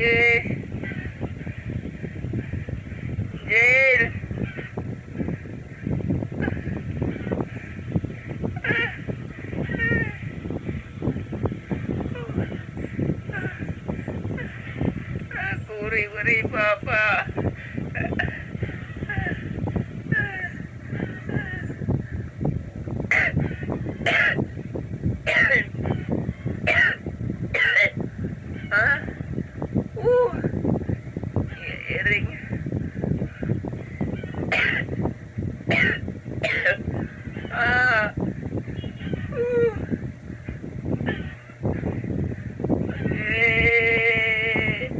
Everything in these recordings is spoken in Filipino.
Okay. Jail. Kuri-kuri, Papa. Ha? Uh. Iring. ah. Uh. Okay.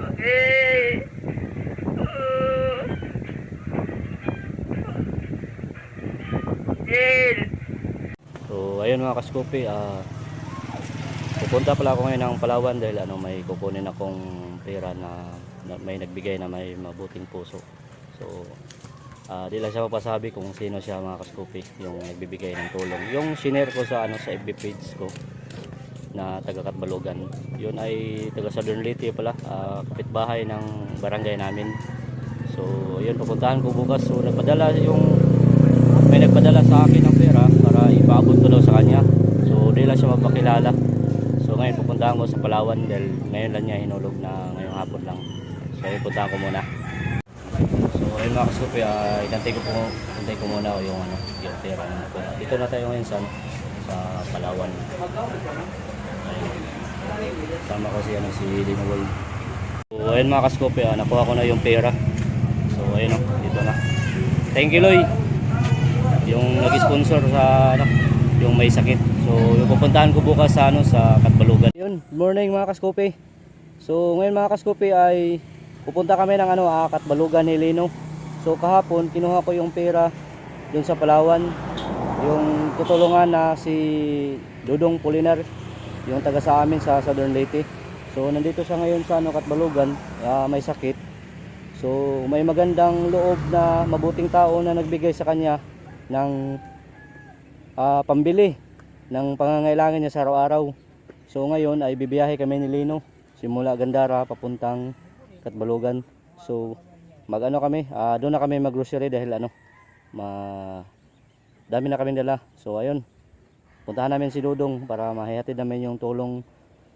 Okay. Uh. Jill. So ayun mga kaskupi, ah pupunta pala ako ngayon ng Palawan dahil ano may kukunin akong pera na, na may nagbigay na may mabuting puso. So ah di lang siya mapasabi kung sino siya mga kaskupi yung nagbibigay ng tulong. Yung shinare ko sa ano sa FB page ko na taga Katbalogan. Yun ay taga Southern Leyte pala, ah, kapitbahay ng barangay namin. So yun pupuntahan ko bukas. So nagpadala yung may nagpadala sa akin ng pera para ipaabot ko daw sa kanya. So di lang siya mapakilala. So ngayon pupuntahan ko sa Palawan dahil ngayon lang niya hinulog na ngayong hapon lang. So ayun puntahan ko muna. So ayun mga kasupi, uh, inantay ko po, inantay ko muna yung ano, yung pera na nakuha. Dito na tayo ngayon sa, sa Palawan. Ayun. Sama ko si, ano, si Dino Gold. So ayun mga kasupi, ah, nakuha ko na yung pera. So ayun o, dito na. Thank you Loy yung nag-sponsor sa ano, yung may sakit. So, pupuntahan ko bukas sa ano sa Katbalugan. Yun, morning mga kaskopi. So, ngayon mga kaskopi ay pupunta kami ng ano, ah, Katbalugan ni Lino. So, kahapon kinuha ko yung pera dun sa Palawan. Yung tutulungan na si Dudong Pulinar, yung taga sa amin sa Southern Leyte. So, nandito siya ngayon sa ano, Katbalugan, ah, may sakit. So, may magandang loob na mabuting tao na nagbigay sa kanya ng ah, pambili ng pangangailangan niya sa araw-araw. So ngayon ay bibiyahe kami ni Lino simula Gandara papuntang Katbalogan. So magano kami, ah, doon na kami maggrocery dahil ano ma dami na kami dala. So ayun. Puntahan namin si Dudong para mahihatid namin yung tulong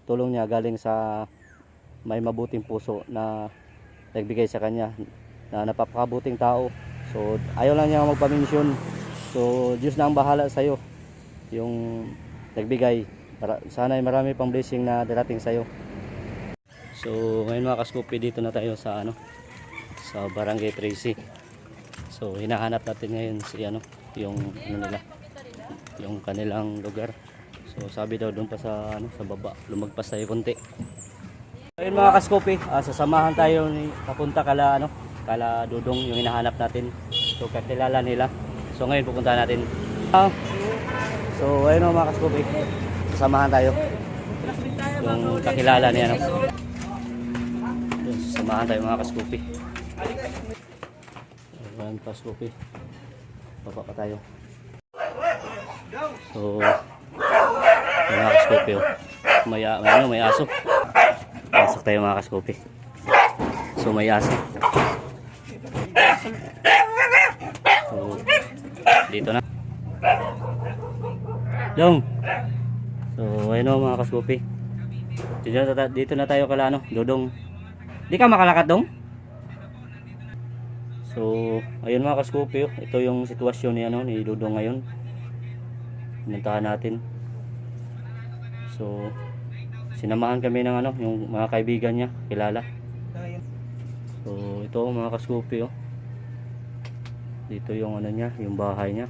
tulong niya galing sa may mabuting puso na nagbigay sa kanya na napakabuting tao. So ayaw lang niya magpamensyon. So Diyos na ang bahala sa iyo. Yung nagbigay. Para, sana ay marami pang blessing na darating sa iyo. So ngayon mga kaskupi dito na tayo sa ano sa Barangay Tracy. So hinahanap natin ngayon si ano yung ano nila yung kanilang lugar. So sabi daw doon pa sa ano sa baba lumagpas tayo konti. Ayun mga kaskopi, ah, sasamahan tayo ni papunta kala ano, kala Dudong yung hinahanap natin. So kakilala nila. So ngayon pupunta natin. Ah, so ayun mga kaskopi, sasamahan tayo. Yung kakilala niya. Yun, sasamahan tayo mga kaskopi. Ayun kaskopi. Baba pa tayo. So, mga kaskopi oh. May, may, ano, may aso. Pasok tayo mga kaskopi. So may aso. So, dito na. Long. So ayun o mga kaskopi. Dito dito na tayo kala ano, Dodong. Di ka makalakad dong? So, ayun mga kaskopi, oh. ito yung sitwasyon ni ano ni Dodong ngayon. Pinuntahan natin. So, sinamahan kami ng ano, yung mga kaibigan niya, kilala. So, ito mga kaskupi oh. Dito yung ano niya, yung bahay niya.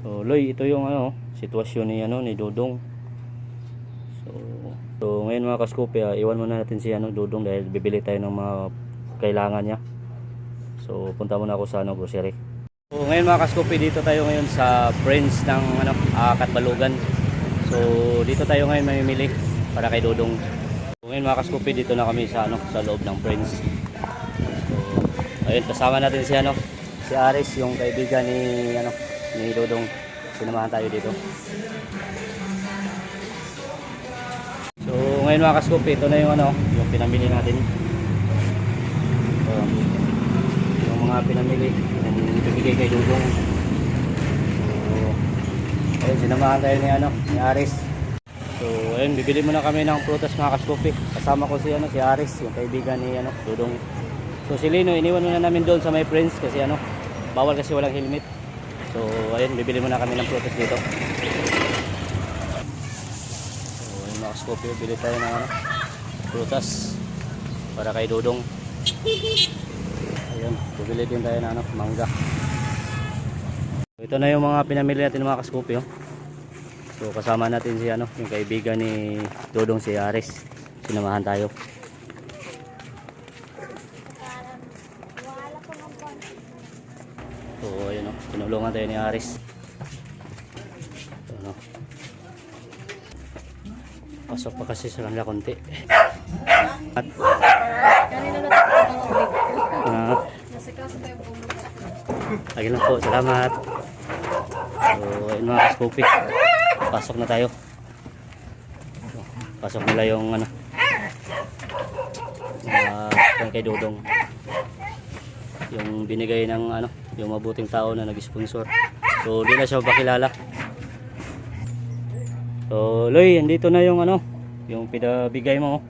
So, Loy, ito yung ano, sitwasyon ni ano ni Dodong. So, so ngayon mga kaskupi, ah, iwan muna natin si ano Dodong dahil bibili tayo ng mga kailangan niya. So, punta muna ako sa ano grocery. So, ngayon mga kaskupi, dito tayo ngayon sa Friends ng ano, ah, Katbalugan. So, dito tayo ngayon mamimili para kay Dodong. So, ngayon mga kaskupi, dito na kami sa ano, sa loob ng Friends. So, ayun, kasama natin si ano, si Aris, yung kaibigan ni ano, ni Dodong. Sinamahan tayo dito. So, ngayon mga kaskupi, ito na yung ano, yung pinamili natin. Um, yung mga pinamili, yung ibigay kay Dudong. So, ayun, sinamahan tayo ni, ano, ni Aris. So, ayun, bibili muna kami ng prutas mga kaskopi. Kasama ko si, ano, si Aris, yung kaibigan ni ano, Dudong. So, si Lino, iniwan muna namin doon sa my friends kasi ano, bawal kasi walang helmet. So, ayun, bibili muna kami ng prutas dito. So, ayun mga kaskopi, bili tayo ng ano, prutas para kay Dudong. Ayun, bibili din tayo ng ano, mangga. Ito na yung mga pinamili natin mga oh. So kasama natin si ano, yung kaibigan ni Dodong si Aris. Sinamahan tayo. So ayun tinulungan tayo ni Aris. So, ano. Pasok pa kasi sa kanila konti. At tayo tubig. ah, lang po, salamat. So, ayun mga kaskopi. Pasok na tayo. Pasok nila yung ano. Mga kay Dodong. Yung binigay ng ano, yung mabuting tao na nag-sponsor. So, di na siya pakilala. So, Loy, andito na yung ano, yung pinabigay mo.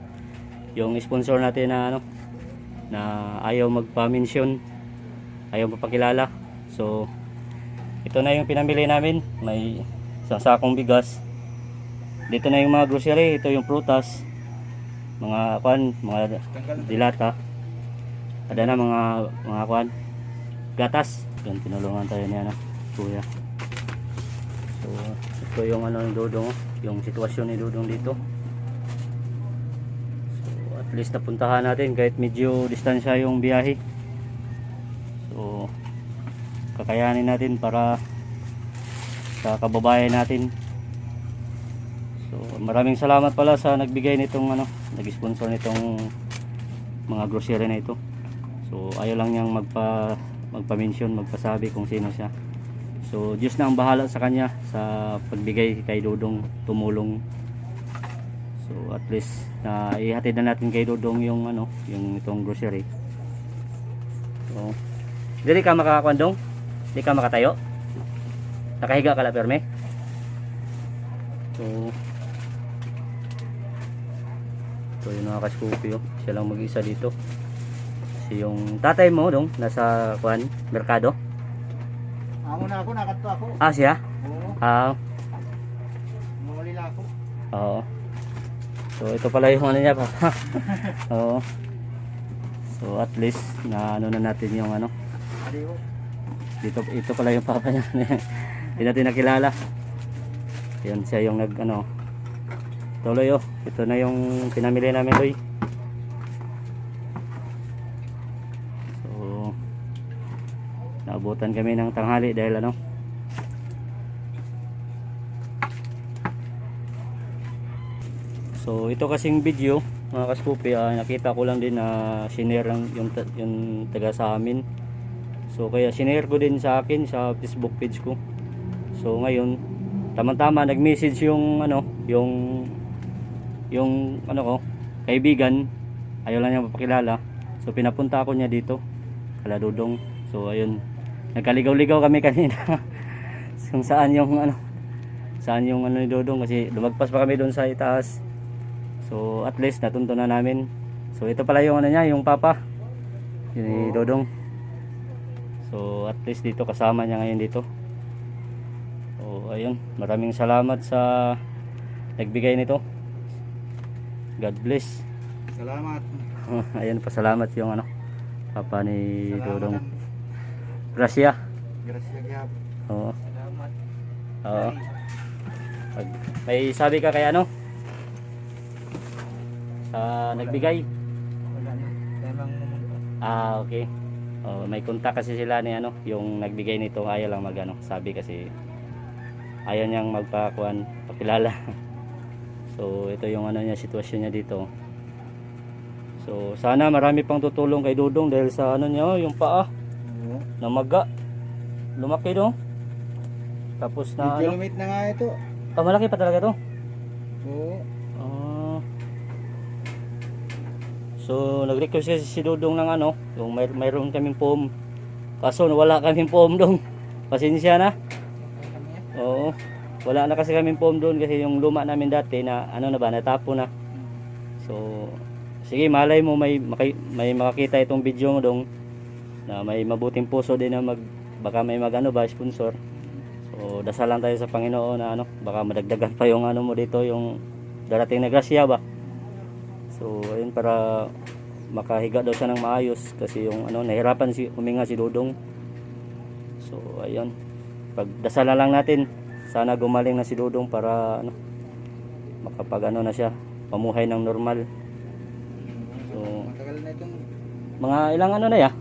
Yung sponsor natin na ano, na ayaw magpa-mention ayaw mapakilala so ito na yung pinamili namin may isang sakong bigas dito na yung mga grocery ito yung prutas mga kwan mga dilata ada na mga mga kwan gatas. Yun tinulungan tayo ni ano kuya. So ito yung ano ni Dodong oh, yung sitwasyon ni Dodong dito. So at least napuntahan natin kahit medyo distansya yung biyahe. So, kakayanin natin para sa kababayan natin. So, maraming salamat pala sa nagbigay nitong ano, nag-sponsor nitong mga grocery na ito. So, ayaw lang niyang magpa magpa-mention, magpasabi kung sino siya. So, Diyos na ang bahala sa kanya sa pagbigay kay Dodong tumulong. So, at least na ihatid na natin kay Dodong yung ano, yung itong grocery. So, Dili ka makakwandong? Di ka makatayo? Nakahiga ka la perme? So, ito yung mga kaskupi oh. Siya lang mag-isa dito. Kasi yung tatay mo dong, nasa kwan, merkado. Amo na ako, nakato ako. Ah, siya? Oo, Ah, mawali lang ako. oo. So, ito pala yung ano niya pa. oo. So, at least, na ano na natin yung ano, dito ito pala yung papa niya hindi natin nakilala yun siya yung nag ano tuloy oh ito na yung pinamili namin Loy so naabutan kami ng tanghali dahil ano so ito kasing video mga kaskupi ah, nakita ko lang din na sinare lang yung, yung taga sa amin So kaya sinare ko din sa akin sa Facebook page ko. So ngayon, tama-tama nag-message yung ano, yung yung ano ko, kaibigan. Ayaw lang niya mapakilala. So pinapunta ako niya dito. Kala Dudong. So ayun, nagkaligaw-ligaw kami kanina. kung saan yung ano, saan yung ano ni Dudong kasi lumagpas pa kami doon sa itaas. So at least natunto na namin. So ito pala yung ano niya, yung papa. Yun ni Dodong. So at least dito kasama niya ngayon dito. So ayun, maraming salamat sa nagbigay nito. God bless. Salamat. ayun pa salamat yung ano papa ni Dodong. Gracia. Gracias gyap. Oo. Salamat. Oo. Pag- May sabi ka kay ano? Sa nagbigay? Wala na. Tamang. Ah, okay. Oh, may kontak kasi sila ni ano, yung nagbigay nito, ayaw lang magano. Sabi kasi ayaw niyang magpakuan, pakilala. so, ito yung ano niya, sitwasyon niya dito. So, sana marami pang tutulong kay Dudong dahil sa ano niya, oh, yung paa Oo. na maga. Lumaki do. Tapos na Medyo ano, lumit na nga ito. ah, malaki pa talaga to. Oo. Ah. So, nag-request kasi si Dudong ng ano, yung may, mayroon kaming foam. Kaso wala kaming foam dong. Pasensya na. Oo. Wala na kasi kaming foam doon kasi yung luma namin dati na ano na ba, natapo na. So, sige, malay mo may may makakita itong video mo dong na may mabuting puso din na mag baka may magano ba sponsor. So, dasal lang tayo sa Panginoon na ano, baka madagdagan pa yung ano mo dito, yung darating na grasya ba. So, ayun para makahiga daw siya ng maayos kasi yung ano, nahirapan si huminga si Dudong. So, ayun. Pagdasal na lang natin. Sana gumaling na si Dudong para ano, makapag ano na siya, pamuhay ng normal. So, mga ilang ano na ya?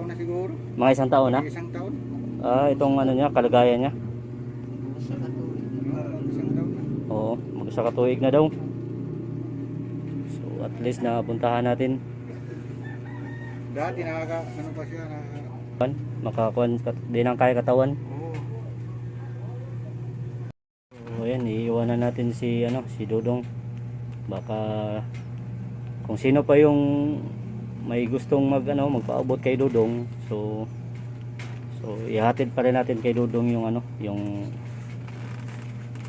Taon na siguro. Mga isang taon na? Isang taon. Ah, itong ano niya, kalagayan niya. Na. Oo, mag-isa katuig na daw. So, at least napuntahan natin. Dati nakaka, ano pa siya, Pan, Makakuan kat- din ang kaya katawan. oo. So, ayan, iiwanan natin si, ano, si Dudong. Baka, kung sino pa yung may gustong mag, ano, magpaabot kay Dudong. So, so, ihatid pa rin natin kay Dudong yung, ano, yung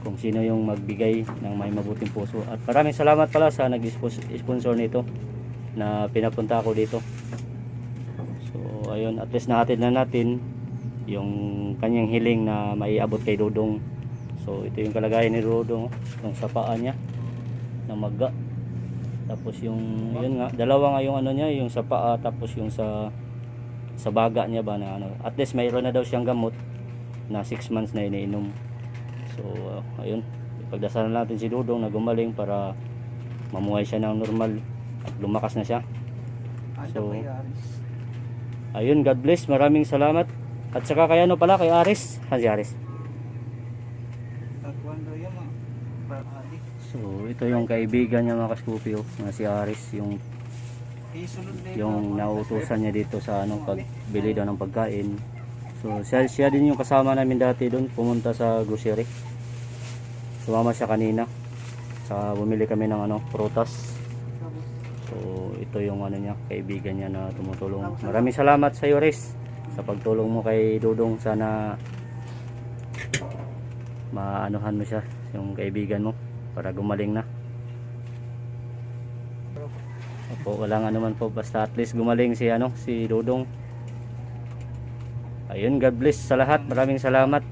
kung sino yung magbigay ng may mabuting puso. At maraming salamat pala sa nag-sponsor nito na pinapunta ako dito. So, ayun, at least nahatid na natin yung kanyang hiling na maiabot kay Dudong. So, ito yung kalagayan ni Dudong, yung sa paa niya na maga. Tapos yung yun nga, dalawa nga yung ano niya, yung sa paa tapos yung sa sa baga niya ba na ano. At least mayroon na daw siyang gamot na 6 months na iniinom. So, uh, ayun. Ipagdasalan natin si Dudong na gumaling para mamuhay siya ng normal at lumakas na siya. So, Ayun, God bless. Maraming salamat. At saka kay ano pala, kay Aris. Ha, si Aris. Taekwondo mga parati. So, ito yung kaibigan niya mga kaskupi, oh, na si Aris, yung yung nautusan niya dito sa ano pagbili daw ng pagkain. So, siya, siya din yung kasama namin dati doon, pumunta sa grocery. Sumama siya kanina. Sa bumili kami ng ano, prutas. So, ito yung ano niya, kaibigan niya na tumutulong. Maraming salamat sa iyo, Riz, sa pagtulong mo kay Dudong. Sana maanuhan mo siya, yung kaibigan mo, para gumaling na. Opo, wala nga naman po, basta at least gumaling si ano, si Dudong. Ayun, God bless sa lahat. Maraming salamat.